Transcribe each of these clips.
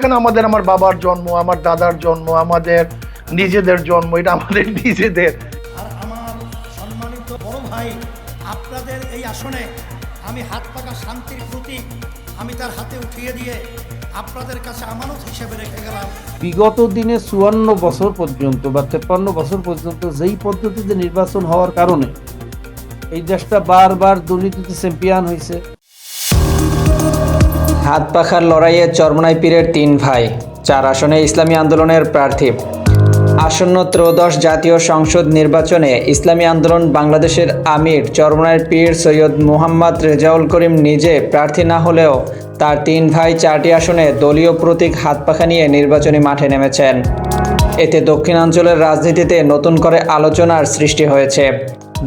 এখানে আমাদের আমার বাবার জন্ম আমার দাদার জন্ম আমাদের নিজেদের জন্ম এটা আমাদের নিজেদের। আর আমার সম্মানিত বড় ভাই আপনাদের এই আসনে আমি হাত পাকা শান্তির প্রতীক আমি তার হাতে উঠিয়ে দিয়ে আপনাদের কাছে আমানত হিসেবে রেখে গেলাম। বিগত দিনে চুয়ান্ন বছর পর্যন্ত বা তেপ্পান্ন বছর পর্যন্ত যেই পদ্ধতিতে নির্বাচন হওয়ার কারণে এই দেশটা বারবার দুর্নীতিতে চ্যাম্পিয়ন হয়েছে হাত পাখার লড়াইয়ে চরমনাই পীরের তিন ভাই, চার আসনে ইসলামী আন্দোলনের প্রার্থী। আসন্ন ত্রয়োদশ জাতীয় সংসদ নির্বাচনে ইসলামী আন্দোলন বাংলাদেশের আমির চরমনাইয়ের পীর সৈয়দ মুহাম্মদ রেজাউল করিম নিজে প্রার্থী না হলেও তার তিন ভাই চারটি আসনে দলীয় প্রতীক হাত পাখা নিয়ে নির্বাচনী মাঠে নেমেছেন। এতে দক্ষিণাঞ্চলের রাজনীতিতে নতুন করে আলোচনার সৃষ্টি হয়েছে।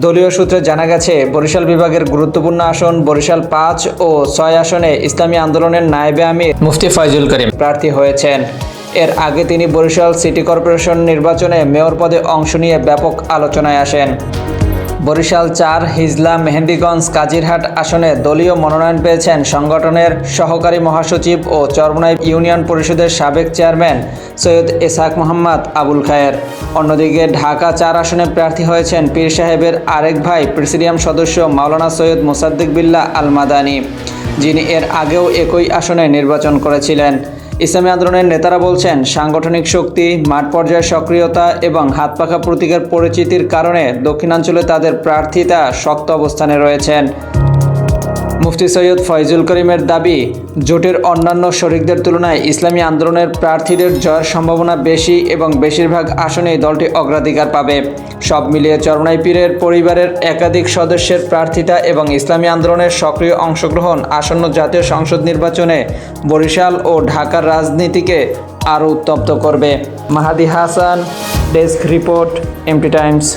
দলীয় সূত্রে জানা গেছে বরিশাল বিভাগের গুরুত্বপূর্ণ আসন বরিশাল পাঁচ ও ছয় আসনে ইসলামী আন্দোলনের নায়েবে আমির মুফতি ফয়জুল করিম। প্রার্থী হয়েছেন। এর আগে তিনি বরিশাল সিটি কর্পোরেশন নির্বাচনে মেয়র পদে অংশ নিয়ে ব্যাপক আলোচনায় আসেন। বরিশাল চার, হিজলা, মেহেন্দিগঞ্জ, কাজিরহাট আসনে দলীয় মনোনয়ন পেয়েছেন সংগঠনের সহকারী মহাসচিব ও চরমনাই ইউনিয়ন পরিষদের সাবেক চেয়ারম্যান সৈয়দ এসাক মোহাম্মদ আবুল খায়ের। অন্যদিকে ঢাকা চার আসনে প্রার্থী হয়েছেন পীর সাহেবের আরেক ভাই, প্রেসিডিয়াম সদস্য মাওলানা সৈয়দ মোসাদ্দিক বিল্লাহ আল মাদানি যিনি এর আগেও একই আসনে নির্বাচন করেছিলেন। ইসলামী আন্দোলনের নেতারা বলছেন, সাংগঠনিক শক্তি, মাঠ পর্যায়ের সক্রিয়তা এবং হাত পাখা প্রতীকের পরিচিতির কারণে দক্ষিণাঞ্চলে তাদের প্রার্থিতা শক্ত অবস্থানে রয়েছেন। মুফতি সৈয়দ ফয়জুল করিমের দাবি, জোটের অন্যান্য শরিকদের তুলনায় ইসলামী আন্দোলনের প্রার্থীদের জয়ের সম্ভাবনা বেশি এবং বেশিরভাগ আসনেই দলটি অগ্রাধিকার পাবে। সব মিলিয়ে চরমনাই পীরের পরিবারের একাধিক সদস্যের প্রার্থিতা এবং ইসলামী আন্দোলনের সক্রিয় অংশগ্রহণ আসন্ন জাতীয় সংসদ নির্বাচনে বরিশাল ও ঢাকার রাজনীতিকে আরও উত্তপ্ত করবে। Mahadi Hasan, desk report, MP Times.